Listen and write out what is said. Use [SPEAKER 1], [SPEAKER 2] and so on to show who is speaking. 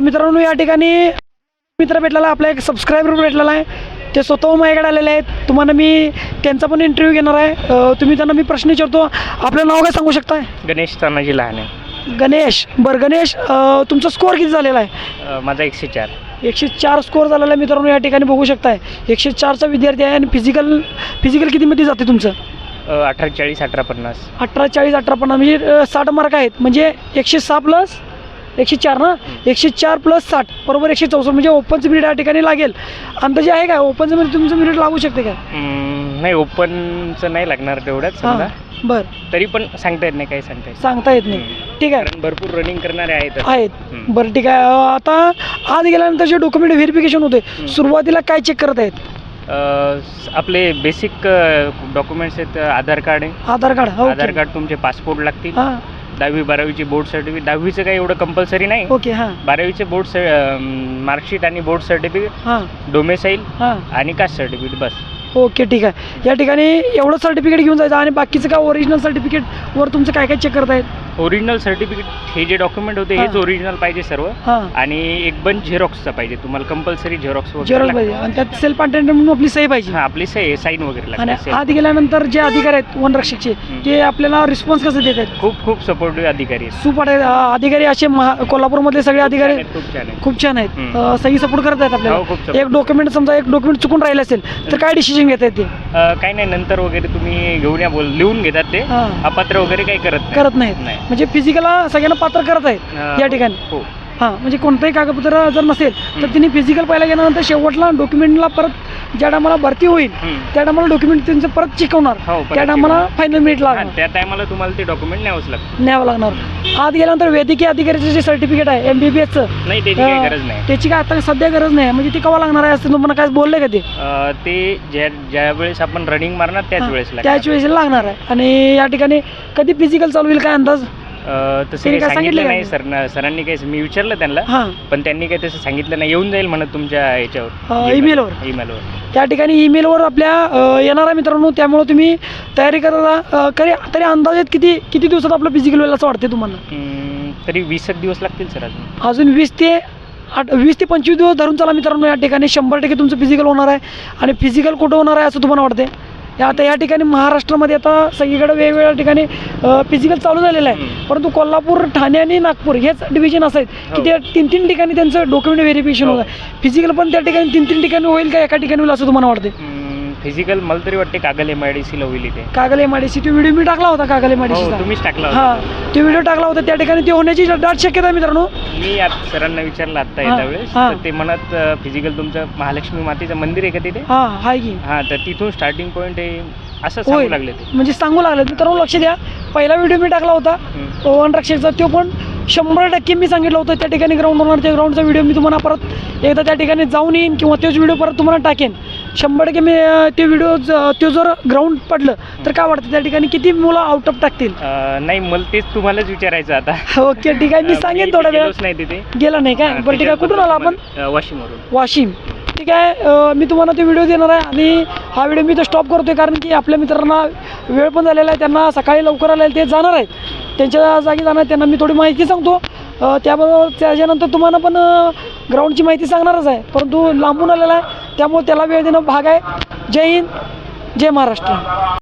[SPEAKER 1] मित्रांनो या ठिकाणी मित्र भेटलेला आपला एक सबस्क्रायबर भेटलेला आहे. ते स्वतः माझ्याकडे आलेले आहेत. तुम्हाला मी त्यांचा पण इंटरव्ह्यू घेणार आहे. तुम्ही त्यांना मी प्रश्न विचारतो. आपलं नाव काय सांगू शकताय?
[SPEAKER 2] गणेश तानाजी लहाने.
[SPEAKER 1] गणेश. बरं गणेश अ, तुमचा स्कोअर किती झालेला आहे?
[SPEAKER 2] अ, माझा एकशे चार.
[SPEAKER 1] एकशे चार स्कोअर झालेला आहे मित्रांनो या ठिकाणी बघू शकताय. एकशे चारचा विद्यार्थी आहे आणि फिजिकल फिजिकल कितीमध्ये जाते तुमचं?
[SPEAKER 2] अ, अठरा चाळीस अठरा पन्नास.
[SPEAKER 1] अठरा चाळीस अठरा पन्नास म्हणजे अ, साठ मार्क आहेत. म्हणजे एकशे सहा प्लस एकशे चार ना? एकशे चार प्लस साठ. बरोबर एकशे चौसष्ट. म्हणजे ओपनचं मिनिट या ठिकाणी लागेल. अंदाजे आहे का? ओपनचं म्हणजे तुमचं मिनिट लागू शकते का?
[SPEAKER 2] नाही ओपनचं नाही लागणार तेवढ्याच
[SPEAKER 1] हां
[SPEAKER 2] समजा.
[SPEAKER 1] बरं.
[SPEAKER 2] तरी पण सांगता येत नाही काही सांगता येत
[SPEAKER 1] सांगता येत नाही. ठीक आहे.
[SPEAKER 2] कारण भरपूर रनिंग करणारे आहेत.
[SPEAKER 1] आहेत.
[SPEAKER 2] हम्म.
[SPEAKER 1] बरं ठीक आहे. अ, आता आज गेल्यानंतर जे डॉक्युमेंट व्हेरिफिकेशन होते सुरुवातीला काय चेक करत आहेत?
[SPEAKER 2] अ, स- आपले बेसिक डॉक्युमेंट्स आहेत आधार कार्ड आहे.
[SPEAKER 1] आधार कार्ड हो
[SPEAKER 2] आधार कार्ड तुमचे पासपोर्ट लागतील.
[SPEAKER 1] हां.
[SPEAKER 2] दहावी बारावीची बोर्ड सर्टिफिकेट दहावीचं काही एवढं कंपल्सरी नाही.
[SPEAKER 1] ओके हां.
[SPEAKER 2] बारावीचे बोर्ड मार्कशीट आणि बोर्ड सर्टिफिकेट
[SPEAKER 1] हां.
[SPEAKER 2] डोमेसाईल
[SPEAKER 1] हां.
[SPEAKER 2] आणि कास्ट सर्टिफिकेट बस.
[SPEAKER 1] ओके ठीक आहे. या ठिकाणी एवढं सर्टिफिकेट घेऊन जायचं आणि बाकीचं काय ओरिजिनल सर्टिफिकेटवर तुमचं काय काय चेक करत आहेत
[SPEAKER 2] ओरिजिनल सर्टिफिकेट हे जे डॉक्युमेंट होते हेच
[SPEAKER 1] हां.
[SPEAKER 2] ओरिजिनल पाहिजे सर्व.
[SPEAKER 1] हां.
[SPEAKER 2] आणि एक बंच झेरॉक्सचा पाहिजे. तुम्हाला कंपल्सरी झेरॉक्स वगैरे
[SPEAKER 1] जेरॉक्स
[SPEAKER 2] लागतं.
[SPEAKER 1] पाहिजे. आणि त्यात सेल्फ अटेंडंट म्हणून आपली सही पाहिजे.
[SPEAKER 2] हां आपली सही साईन वगैरे
[SPEAKER 1] आणि
[SPEAKER 2] लागते
[SPEAKER 1] आत गेल्यानंतर जे अधिकारी आहेत वनरक्षकचे. ते आपल्याला रिस्पॉन्स कसं देत आहेत
[SPEAKER 2] खूप खूप सपोर्टिव्ह अधिकारी आहेत.
[SPEAKER 1] सुपाट आहेत. अ, अधिकारी असे महा कोल्हापूरमधले सगळे अधिकारी
[SPEAKER 2] खूप छान आहेत, खूप छान आहेत.
[SPEAKER 1] खूप छान आहेत.
[SPEAKER 2] हम्म.
[SPEAKER 1] अ, सही सपोर्ट करत आहेत
[SPEAKER 2] हो, खूप
[SPEAKER 1] आपल्याला
[SPEAKER 2] support.
[SPEAKER 1] एक डॉक्युमेंट समजा एक डॉक्युमेंट चुकून राहिलं असेल तर काय डिसिजन घेत आहेत ते
[SPEAKER 2] अं, काही नाही नंतर वगैरे तुम्ही घेऊन या बोल लिहून घेतात ते.
[SPEAKER 1] हां.
[SPEAKER 2] अपात्र वगैरे काही करत.
[SPEAKER 1] करत नाहीत.
[SPEAKER 2] नाही.
[SPEAKER 1] म्हणजे फिजिकलला सगळ्यांना पात्र करत आहेत
[SPEAKER 2] अं,
[SPEAKER 1] या ठिकाणी.
[SPEAKER 2] हो.
[SPEAKER 1] हां म्हणजे कोणतंही कागदपत्र जर नसेल तर. तिने फिजिकल पहिला गेल्यानंतर शेवटला डॉक्युमेंटला परत ज्या टायमाला भरती होईल. त्या टायमाला डॉक्युमेंट त्यांचं परत चिकवणार
[SPEAKER 2] हो, परत
[SPEAKER 1] त्या टायमाला
[SPEAKER 2] चिकवणार.
[SPEAKER 1] फायनल मिनिट लागणार.
[SPEAKER 2] त्या टायमाला तुम्हाला ते डॉक्युमेंट न्यावंच लागतं.
[SPEAKER 1] न्यावं लागणार. आत गेल्यानंतर वैद्यकीय अधिकाऱ्याचं जे सर्टिफिकेट आहे एम बी बी एसचं
[SPEAKER 2] नाही त्याची काही गरज नाही.
[SPEAKER 1] त्याची काय आता सध्या गरज नाही. म्हणजे ती कवा लागणार आहे असं तुम्हाला काय बोलले का ते?
[SPEAKER 2] अं, ते ज्या ज्या वेळेस आपण रनिंग मारणार त्याच
[SPEAKER 1] हां,
[SPEAKER 2] वेळेस.
[SPEAKER 1] त्याच वेळेस लागणार आहे. आणि या ठिकाणी कधी फिजिकल चालू होईल काय अंदाज?
[SPEAKER 2] तसं
[SPEAKER 1] त्यांनी
[SPEAKER 2] काही
[SPEAKER 1] काय सांगितलं
[SPEAKER 2] सांगितलं नाही? सर सरांनी काही मी विचारलं त्यांना
[SPEAKER 1] हां.
[SPEAKER 2] पण त्यांनी काही तसं सांगितलं नाही. येऊन जाईल म्हणत तुमच्या
[SPEAKER 1] अं,
[SPEAKER 2] याच्यावर
[SPEAKER 1] emailवर.
[SPEAKER 2] ईमेलवर
[SPEAKER 1] या ठिकाणी ईमेलवर आपल्या अ, येणार आहे मित्रांनो त्यामुळे तुम्ही तयारी करा अ, करी तरी अंदाजात किती किती दिवसात आपलं फिजिकल व्हायला असं वाटते तुम्हाला?
[SPEAKER 2] तरी वीस एक दिवस लागतील सर अजून.
[SPEAKER 1] अजून वीस ते आठ वीस ते पंचवीस दिवस धरून चला मित्रांनो या ठिकाणी शंभर टक्के तुमचं फिजिकल होणार आहे. आणि फिजिकल कुठं होणार आहे असं तुम्हाला वाटते आता या ठिकाणी महाराष्ट्रामध्ये आता सगळीकडे वेगवेगळ्या ठिकाणी फिजिकल चालू झालेलं आहे. परंतु कोल्हापूर ठाणे आणि नागपूर हेच डिव्हिजन असं आहेत की
[SPEAKER 2] हो.
[SPEAKER 1] ते तीन तीन ठिकाणी त्यांचं डॉक्युमेंट व्हेरिफिकेशन
[SPEAKER 2] हो.
[SPEAKER 1] होत आहे फिजिकल पण त्या ठिकाणी तीन तीन ठिकाणी होईल का एका ठिकाणी होईल असं तुम्हाला वाटते
[SPEAKER 2] फिजिकल मला तरी वाटते कागल एम आय डी सीला होईल इथे.
[SPEAKER 1] कागल एम तो व्हिडिओ मी टाकला होता कागल एम
[SPEAKER 2] हो तुम्हीच टाकला होता.
[SPEAKER 1] हा तो व्हिडिओ टाकला होता त्या ठिकाणी ते होण्याची दाट शक्यता आहे मित्रांनो.
[SPEAKER 2] मी आता सरांना विचारलं आता
[SPEAKER 1] हां,
[SPEAKER 2] येत्या वेळेस
[SPEAKER 1] हां.
[SPEAKER 2] तर ते म्हणत फिजिकल तुमचं महालक्ष्मी मातेचं मंदिर आहे का तिथे?
[SPEAKER 1] हा हाय की.
[SPEAKER 2] हा तर तिथून स्टार्टिंग पॉईंट आहे असं सांगू
[SPEAKER 1] होय
[SPEAKER 2] लागले ते.
[SPEAKER 1] म्हणजे सांगू लागले. मित्रांनो लक्ष द्या. पहिला व्हिडिओ मी टाकला होता
[SPEAKER 2] हम्म.
[SPEAKER 1] वन रक्षकचा तो पण शंभर टक्के मी सांगितलं होतं त्या ठिकाणी ग्राउंड होणार त्या ग्राउंडचा व्हिडिओ मी तुम्हाला परत एकदा त्या ठिकाणी जाऊन येईन किंवा तोच व्हिडिओ परत तुम्हाला टाकेन. शंभर टक्के मी ते व्हिडिओ तो जर ग्राउंड पडलं तर काय वाटतं त्या ठिकाणी किती मुलं आउट ऑफ टाकतील?
[SPEAKER 2] नाही मला तेच तुम्हालाच विचारायचं आता.
[SPEAKER 1] ओके ठीक आहे. मी सांगेन थोड्या
[SPEAKER 2] गेलोच नाही तिथे.
[SPEAKER 1] गेला नाही काय? बरं ठीक आहे. कुठून आला आपण?
[SPEAKER 2] वाशिमवरून.
[SPEAKER 1] वाशिम. ठीक आहे मी तुम्हाला ते व्हिडिओ देणार आहे आणि हा व्हिडिओ मी तर स्टॉप करतोय कारण की आपल्या मित्रांना वेळ पण झालेला आहे त्यांना सकाळी लवकर आले ते जाणार आहेत. त्यांच्या जागी जाणार आहे त्यांना मी थोडी माहिती सांगतो. त्याबरोबर त्याच्यानंतर तुम्हाला पण ग्राउंडची माहिती सांगणारच आहे परंतु लांबून आलेला आहे त्यामुळे त्याला वेळ देणं भाग आहे. जय हिंद जय महाराष्ट्र.